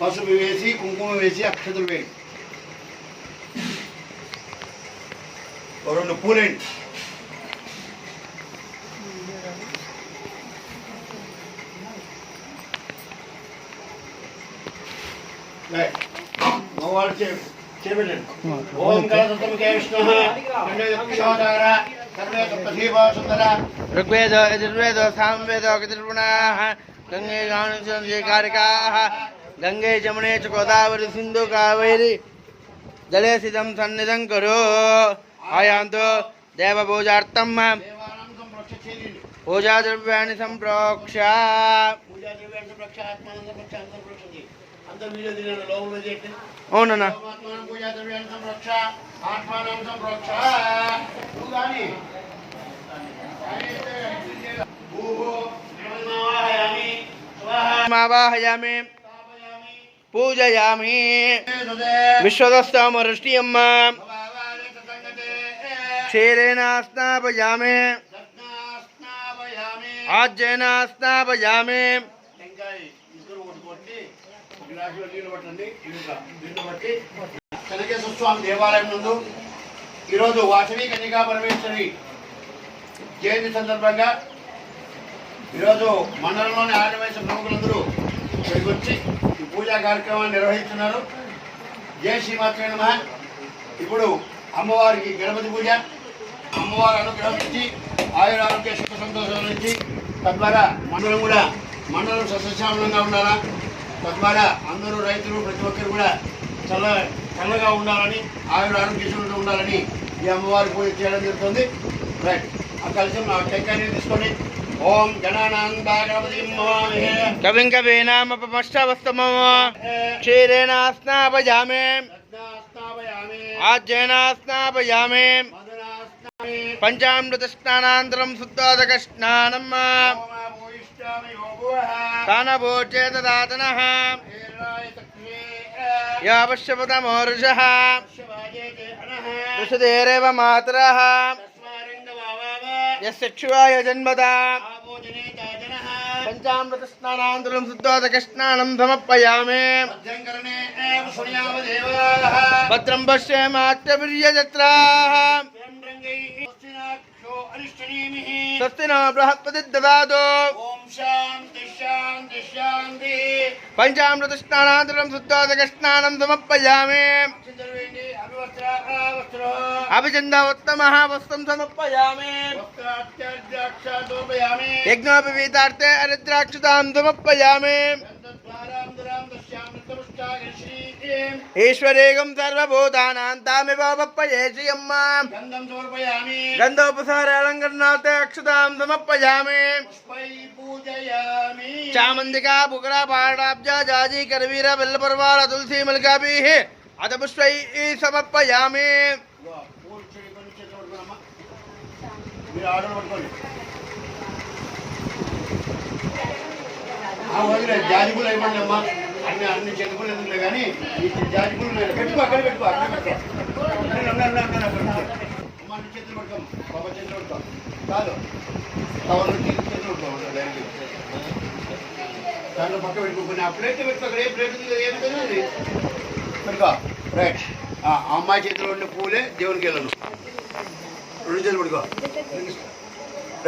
పసుపు వేసి కుంకుమ వేసి అక్షతలు వేయండి. రెండు పూలేండి రైట్. మగవాళ్ళు చే చేపెట్టండి. ఓం కలసతమికే విష్ణుః సర్వే సుందర ఋగ్వేద యజుర్వేద సామవేద గంగే గంగే జమునే చ గోదావరి సింధు కావేరి జలే సిదం సన్నిధం కురు ఆయాంతో దేవపూజార్థం పూజా ద్రవ్యాన్ని సంప్రోక్ష అవునన్నా మావాహయామి పూజయామి సుదే విశ్వదస్తామరుష్టియమ్మ భవావానే సతంగతే క్షీరేణ స్నాపయామి దగ్నాస్నాపయామి స్నాపయామి కనకేశ్వర స్వామి దేవాలయం నందు ఈరోజు వాసవి కన్యకా పరమేశ్వరి జయంతి సందర్భంగా ఈరోజు మండలంలోని ఆర్య ప్రముఖులందరూ ఇక్కడికి వచ్చి ఈ పూజా కార్యక్రమాన్ని నిర్వహిస్తున్నారు. జయ శ్రీమాత్రే నమ. ఇప్పుడు అమ్మవారికి గణపతి పూజ. అమ్మవారి అనుగ్రహం ఇచ్చి ఆయుర ఆరోగ్య సుఖ సంతోషాలు నుంచి తద్వారా మండలం కూడా మండలం సస్యశ్యామలంగా ఉండాలా? తద్వారా అందరూ రైతులు ప్రతి ఒక్కరు కూడా చల్ల చల్లగా ఉండాలని ఆయుర ఆరోగ్యశులతో ఉండాలని ఈ అమ్మవారి పూజ చేయడం జరుగుతుంది. రైట్. ఆ కలిసి మా టెంకాయని తీసుకొని ॐ कविं कवीनामपमष्टवस्तम क्षीरेण स्नापयामे आज्येन स्नापयामे पञ्चामृतस्नानान्तरं शुद्धादकस्नानम् कानभोचे ददातनः। यावश्यपदमोरुषः मातरः। यस्यक्षुवायजन्मदा पञ्चामृतस्नानान्तरं शुद्धोदकस्नानं समर्पयामे भद्रं पश्ये मात्यवीर्यजत्राः स्वस्ति नः बृहस्पतिर्ददातु पञ्चामृतस्नानान्तरं शुद्धोदकस्नानं समर्पयामे अभिचंदावत्तमः वस्त्रं समर्पयामि यज्ञोपवीतार्थे अरिद्राक्षतां समर्पयामि ईश्वरेगं सर्वभूतानां तामिवापये श्रियम्मा गन्धोपसारालङ्करणार्थे बुकरा पहाडाब्जा जाजी करवीरा बिल्लपर्वाला तुलसी मलका भी है ఓం సమర్పయామి అమ్మ మీరు ఆర్డర్ ఆ అయిపోండి అమ్మా అన్ని అన్ని చెట్టు ఎందుకులే కానీ ఈ జాజి పెట్టుకో అక్కడ పెట్టుకో అక్కడ పెట్టుకో ఉండండి, అన్ని చేతులు పట్టుకోం బాబా చేతులు పట్టుకో కాదు కవర్లో చేతులు డైరెక్ట్ దాంట్లో పక్క పెట్టుకో ఆ ప్లేట్ పెట్టుకో అక్కడ ఏ ప్లేట్ ఉంది ఏమి తెలియదు పెట్టుకో రైట్. ఆ అమ్మాయి చేతిలో ఉండే పూలే దేవునికి వెళ్ళను. రెండు చేతులు పట్టుకో.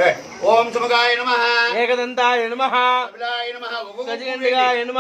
రైట్. ఓం సుమగాయ నమ. ఏకదంతాయ నమ. కపిలాయ నమ. గజగండిగాయ నమ.